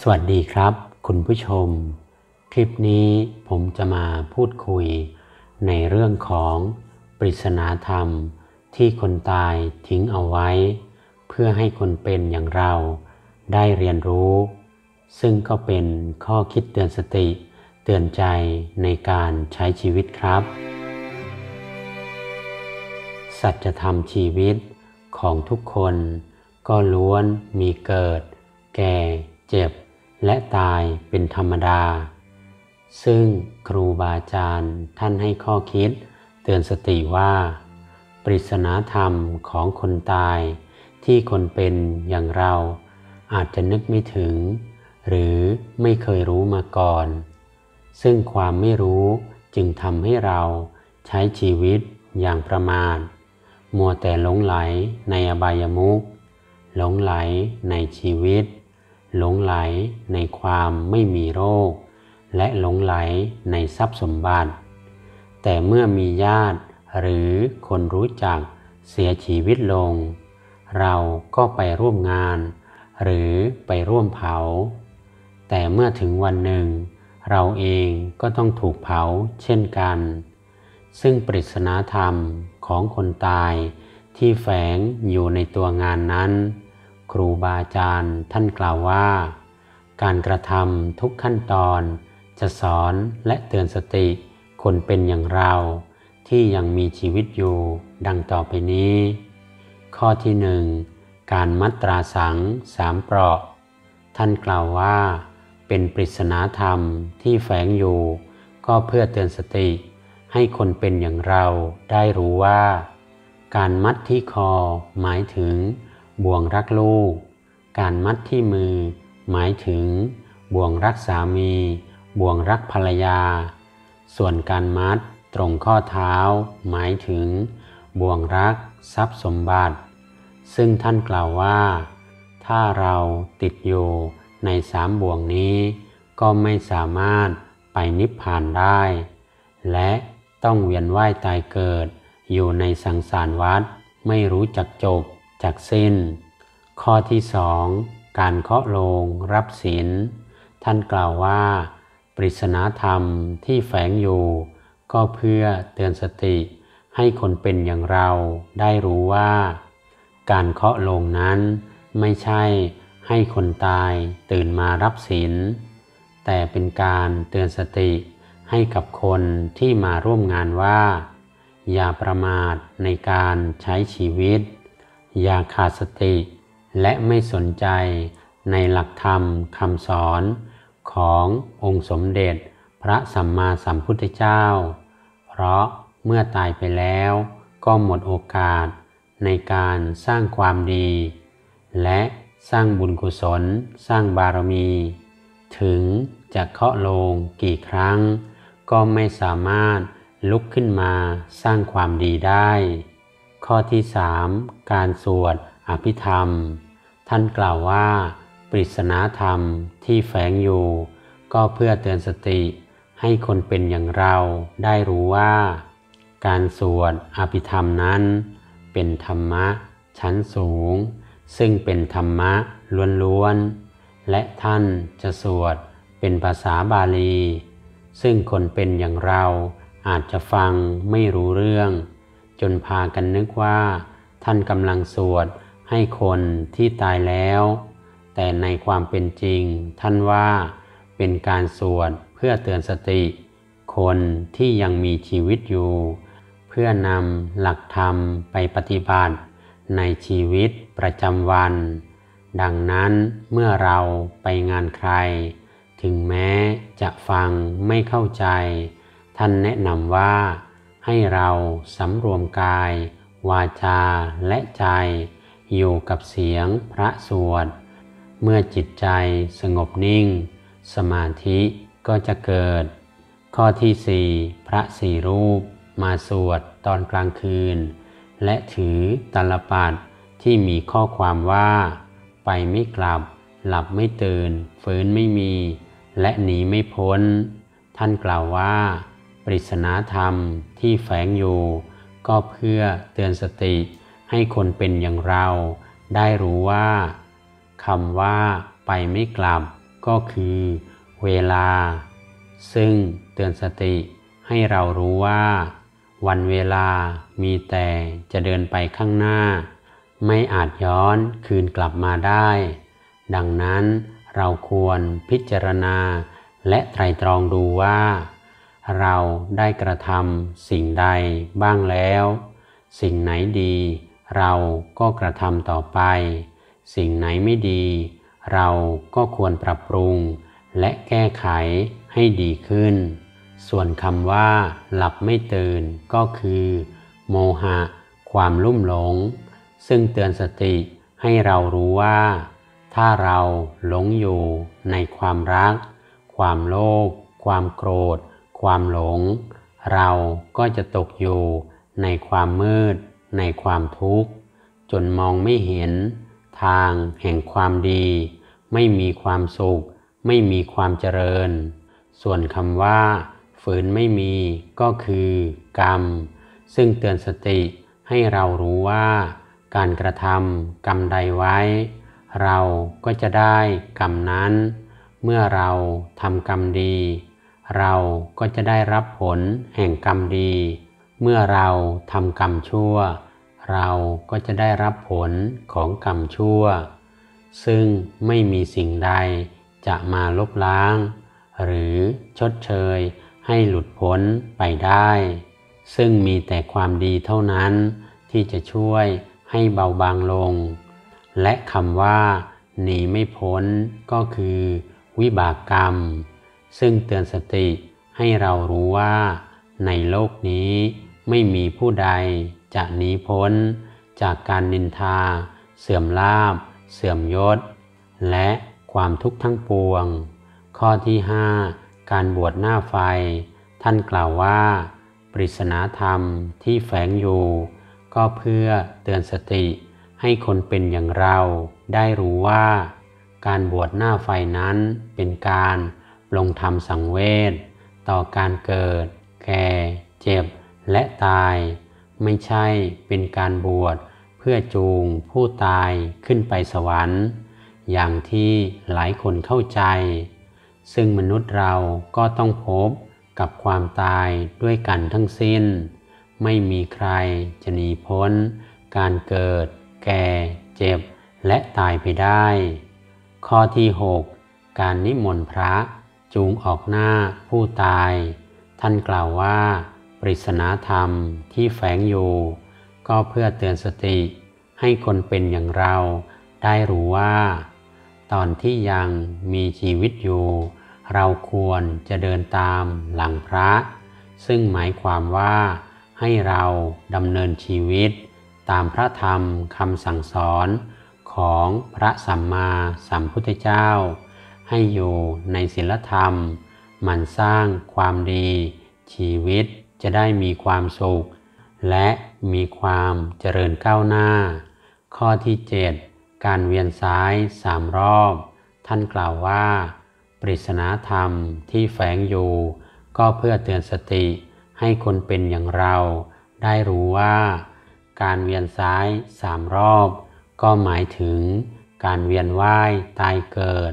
สวัสดีครับ คุณผู้ชม คลิปนี้ผมจะมาพูดคุย ในเรื่องของปริศนาธรรมที่คนตายทิ้งเอาไว้ เพื่อให้คนเป็นอย่างเราได้เรียนรู้ ซึ่งก็เป็นข้อคิดเตือนสติ เตือนใจในการใช้ชีวิตครับ สัจธรรมชีวิตของทุกคน ก็ล้วนมีเกิด แก่ เจ็บ และตายเป็นธรรมดา ซึ่งครูบาอาจารย์ท่านให้ข้อคิด เตือนสติว่า ปริศนาธรรมของคนตาย ที่คนเป็นอย่างเราอาจจะนึกไม่ถึง หรือไม่เคยรู้มาก่อน ซึ่งความไม่รู้จึงทำให้เราใช้ชีวิตอย่างประมาทมัวแต่หลงไหลในอบายมุขหลงไหลในชีวิต หลงไหลในความไม่มีโรค และหลงไหลในทรัพย์สมบัติ แต่เมื่อมีญาติหรือคนรู้จักเสียชีวิตลง เราก็ไปร่วมงาน หรือไปร่วมเผา แต่เมื่อถึงวันหนึ่ง เราเองก็ต้องถูกเผาเช่นกัน ซึ่งปริศนาธรรมของคนตายที่แฝงอยู่ในตัวงานนั้น ครูบาอาจารย์ท่านกล่าวว่า การกระทำทุกขั้นตอนจะสอนและเตือนสติคนเป็นอย่างเราที่ยังมีชีวิตอยู่ดังต่อไปนี้ ข้อที่หนึ่งการมัตราสังสามเปราะ ท่านกล่าวว่า เป็นปริศนาธรรมที่แฝงอยู่ ก็เพื่อเตือนสติ ให้คนเป็นอย่างเราได้รู้ว่า การมัดที่คอหมายถึง บ่วงรักลูก การมัดที่มือ หมายถึง บ่วงรักสามี บ่วงรักภรรยา ส่วนการมัดตรงข้อเท้า หมายถึง บ่วงรัก ทรัพย์สมบัติ ซึ่งท่านกล่าวว่า ถ้าเราติดอยู่ในสามบ่วงนี้ ก็ไม่สามารถไปนิพพานได้ และต้องเวียนว่ายตายเกิด อยู่ในสังสารวัฏไม่รู้จักจบ จากสิ้น ข้อที่สองการเคาะโลงรับศีลท่านกล่าวว่า ปริศนาธรรมที่แฝงอยู่ ก็เพื่อเตือนสติ ให้คนเป็นอย่างเราได้รู้ว่า การเคาะโลงนั้น ไม่ใช่ให้คนตายตื่นมารับศีลแต่เป็นการเตือนสติให้กับคนที่มาร่วมงานว่า อย่าประมาทในการใช้ชีวิต อย่าขาดสติ และไม่สนใจในหลักธรรมคำสอนขององค์สมเด็จพระสัมมาสัมพุทธเจ้า เพราะเมื่อตายไปแล้วก็หมดโอกาสในการสร้างความดี และสร้างบุญกุศล สร้างบารมี ถึงจะเคาะโลงกี่ครั้ง ก็ไม่สามารถลุกขึ้นมาสร้างความดีได้ ข้อที่สามการสวดอภิธรรม ท่านกล่าวว่า ปริศนาธรรมที่แฝงอยู่ ก็เพื่อเตือนสติ ให้คนเป็นอย่างเราได้รู้ว่า การสวดอภิธรรมนั้น เป็นธรรมะ ชั้นสูง ซึ่งเป็นธรรมะล้วนๆ และท่านจะสวดเป็นภาษาบาลี ซึ่งคนเป็นอย่างเราอาจจะฟังไม่รู้เรื่อง จนพากันนึกว่า ท่านกำลังสวดให้คนที่ตายแล้ว แต่ในความเป็นจริง ท่านว่าเป็นการสวดเพื่อเตือนสติ คนที่ยังมีชีวิตอยู่ เพื่อนำหลักธรรมไปปฏิบัติ ในชีวิตประจำวัน ดังนั้นเมื่อเราไปงานใคร ถึงแม้จะฟังไม่เข้าใจ ท่านแนะนำว่า ให้เราสำรวมกาย วาจาและใจ อยู่กับเสียงพระสวด เมื่อจิตใจสงบนิ่ง สมาธิก็จะเกิด ข้อที่สี่พระสี่รูป มาสวดตอนกลางคืน และถือตลปัดที่มีข้อความว่า ไปไม่กลับ หลับไม่ตื่น ฟื้นไม่มี และหนีไม่พ้น ท่านกล่าวว่า ปริศนาธรรมที่แฝงอยู่ ก็เพื่อเตือนสติให้คนเป็นอย่างเรา ได้รู้ว่าคำว่าไปไม่กลับก็คือเวลา ซึ่งเตือนสติให้เรารู้ว่า วันเวลามีแต่จะเดินไปข้างหน้า ไม่อาจย้อนคืนกลับมาได้ ดังนั้นเราควรพิจารณาและไตรตรองดูว่า เราได้กระทำสิ่งใดบ้างแล้ว สิ่งไหนดี เราก็กระทำต่อไป สิ่งไหนไม่ดี เราก็ควรปรับปรุง และแก้ไขให้ดีขึ้น ส่วนคำว่า หลับไม่ตื่นก็คือ โมหะ ความลุ่มหลง ซึ่งเตือนสติให้เรารู้ว่า ถ้าเราหลงอยู่ในความรัก ความโลภความโกรธ ความหลง เราก็จะตกอยู่ในความมืด ในความทุกข์ จนมองไม่เห็นทางแห่งความดี ไม่มีความสุข ไม่มีความเจริญ ส่วนคำว่า ฝืนไม่มีก็คือกรรม ซึ่งเตือนสติให้เรารู้ว่าการกระทำกรรมใดไว้ เราก็จะได้กรรมนั้น เมื่อเราทำกรรมดี เราก็จะได้รับผลแห่งกรรมดี เมื่อเราทำกรรมชั่ว เราก็จะได้รับผลของกรรมชั่ว ซึ่งไม่มีสิ่งใดจะมาลบล้าง หรือชดเชยให้หลุดพ้นไปได้ ซึ่งมีแต่ความดีเท่านั้นที่จะช่วยให้เบาบางลง และคำว่าหนีไม่พ้นก็คือวิบากกรรม ซึ่งเตือนสติให้เรารู้ว่า ในโลกนี้ไม่มีผู้ใดจะหนีพ้น จากการนินทา เสื่อมลาบ เสื่อมยศ และความทุกข์ทั้งปวง ข้อที่ห้าการบวชหน้าไฟ ท่านกล่าวว่า ปริศนาธรรมที่แฝงอยู่ ก็เพื่อเตือนสติให้คนเป็นอย่างเราได้รู้ว่า การบวชหน้าไฟนั้นเป็นการ ลงธรรมสังเวชต่อการเกิด แก่ เจ็บ และตาย ไม่ใช่เป็นการบวชเพื่อจูงผู้ตายขึ้นไปสวรรค์ อย่างที่หลายคนเข้าใจ ซึ่งมนุษย์เราก็ต้องพบกับความตายด้วยกันทั้งสิ้น ไม่มีใครจะหนีพ้น การเกิด แก่ เจ็บ และตายไปได้ ข้อที่ 6 การนิมนต์พระ จูงออกหน้าผู้ตาย ท่านกล่าวว่า ปริศนาธรรมที่แฝงอยู่ ก็เพื่อเตือนสติ ให้คนเป็นอย่างเราได้รู้ว่า ตอนที่ยังมีชีวิตอยู่ เราควรจะเดินตามหลังพระ ซึ่งหมายความว่าให้เราดำเนินชีวิต ตามพระธรรมคำสั่งสอนของพระสัมมาสัมพุทธเจ้า ให้อยู่ในศีลธรรม มันสร้างความดี ชีวิตจะได้มีความสุข และมีความเจริญก้าวหน้า ข้อที่ 7 การเวียนซ้ายสามรอบ ท่านกล่าวว่า ปริศนาธรรมที่แฝงอยู่ ก็เพื่อเตือนสติให้คนเป็นอย่างเรา ได้รู้ว่า การเวียนซ้ายสามรอบ ก็หมายถึงการเวียนว่ายตายเกิด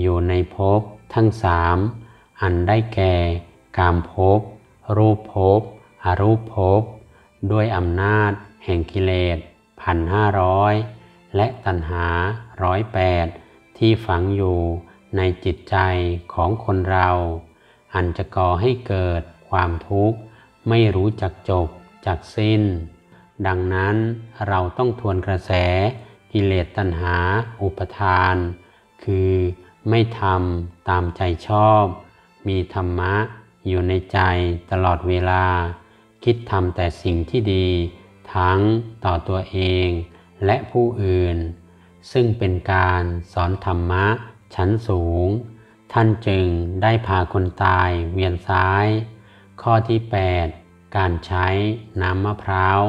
อยู่ในภพทั้งสามอันได้แก่กามภพรูปภพอรูปภพด้วยอำนาจแห่งกิเลสพันห้าร้อยและตัณหาร้อยแปดที่ฝังอยู่ในจิตใจของคนเรา อันจะก่อให้เกิดความทุกข์ไม่รู้จักจบจักสิ้น ดังนั้นเราต้องทวนกระแสกิเลสตัณหาอุปทาน คือ ไม่ทำตามใจชอบ มีธรรมะอยู่ในใจตลอดเวลา คิดทำแต่สิ่งที่ดี ทั้งต่อตัวเองและผู้อื่น ซึ่งเป็นการสอนธรรมะชั้นสูง ท่านจึงได้พาคนตายเวียนซ้าย ข้อที่ 8 การใช้น้ำมะพร้าว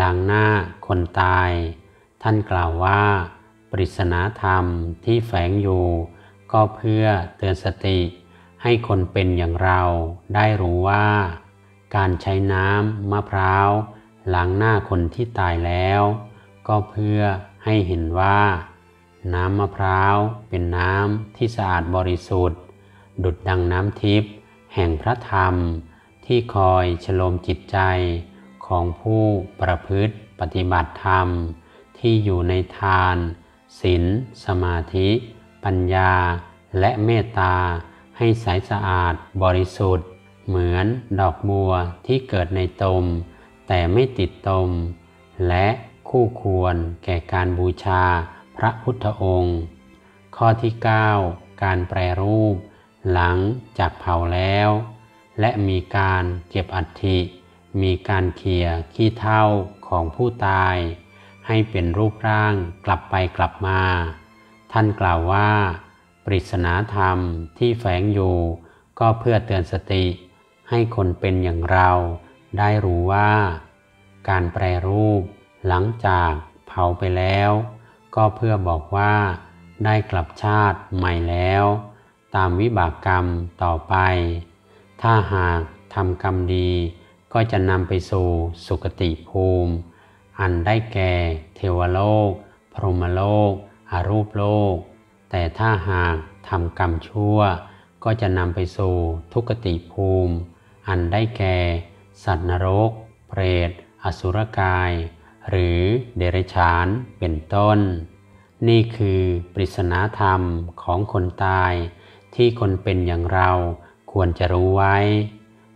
ล้างหน้าคนตาย ท่านกล่าวว่า ปริศนาธรรมที่แฝงอยู่ ก็เพื่อเตือนสติให้คนเป็นอย่างเราได้รู้ว่า การใช้น้ำมะพร้าวล้างหน้าคนที่ตายแล้ว ก็เพื่อให้เห็นว่า น้ำมะพร้าวเป็นน้ำที่สะอาดบริสุทธิ์ ดุดดังน้ำทิพย์แห่งพระธรรมที่คอยฉโลมจิตใจของผู้ประพฤติปฏิบัติธรรม ที่อยู่ในทานศีลสมาธิ ปัญญาและเมตตาให้ใสสะอาดบริสุทธิ์ เหมือนดอกบัวที่เกิดในตม แต่ไม่ติดตม และคู่ควรแก่การบูชาพระพุทธองค์ ข้อที่ 9 การแปรรูป หลังจากเผาแล้ว และมีการเก็บอัฐิ มีการเคี่ยขี้เท่าของผู้ตาย ให้เป็นรูปร่างกลับไปกลับมา ท่านกล่าวว่า ปริศนาธรรมที่แฝงอยู่ ก็เพื่อเตือนสติ ให้คนเป็นอย่างเราได้รู้ว่า การแปรรูปหลังจากเผาไปแล้ว ก็เพื่อบอกว่า ได้กลับชาติใหม่แล้ว ตามวิบากกรรมต่อไป ถ้าหากทำกรรมดี ก็จะนำไปสู่สุคติภูมิ อันได้แก่เทวโลก พรหมโลก อารูปโลก แต่ถ้าหากทำกรรมชั่ว ก็จะนำไปสู่ทุกติภูมิ อันได้แก่ สัตว์นรก เปรต อสุรกาย หรือเดรัจฉาน เป็นต้น นี่คือปริศนาธรรมของคนตาย ที่คนเป็นอย่างเราควรจะรู้ไว้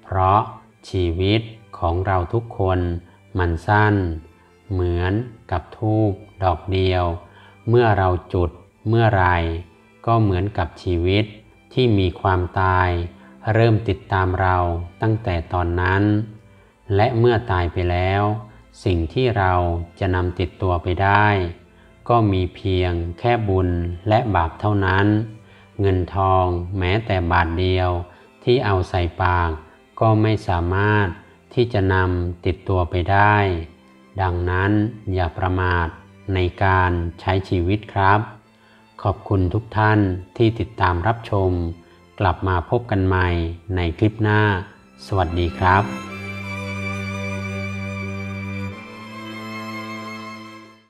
เพราะชีวิตของเราทุกคนมันสั้น เหมือนกับทูบดอกเดียว เมื่อเราจุดเมื่อไรก็เหมือนกับชีวิตที่มีความตาย เริ่มติดตามเราตั้งแต่ตอนนั้น และเมื่อตายไปแล้ว สิ่งที่เราจะนำติดตัวไปได้ ก็มีเพียงแค่บุญและบาปเท่านั้น เงินทองแม้แต่บาทเดียวที่เอาใส่ปาก ก็ไม่สามารถที่จะนำติดตัวไปได้ ดังนั้นอย่าประมาท ในการใช้ชีวิตครับ ขอบคุณทุกท่านที่ติดตามรับชม กลับมาพบกันใหม่ในคลิปหน้า สวัสดีครับ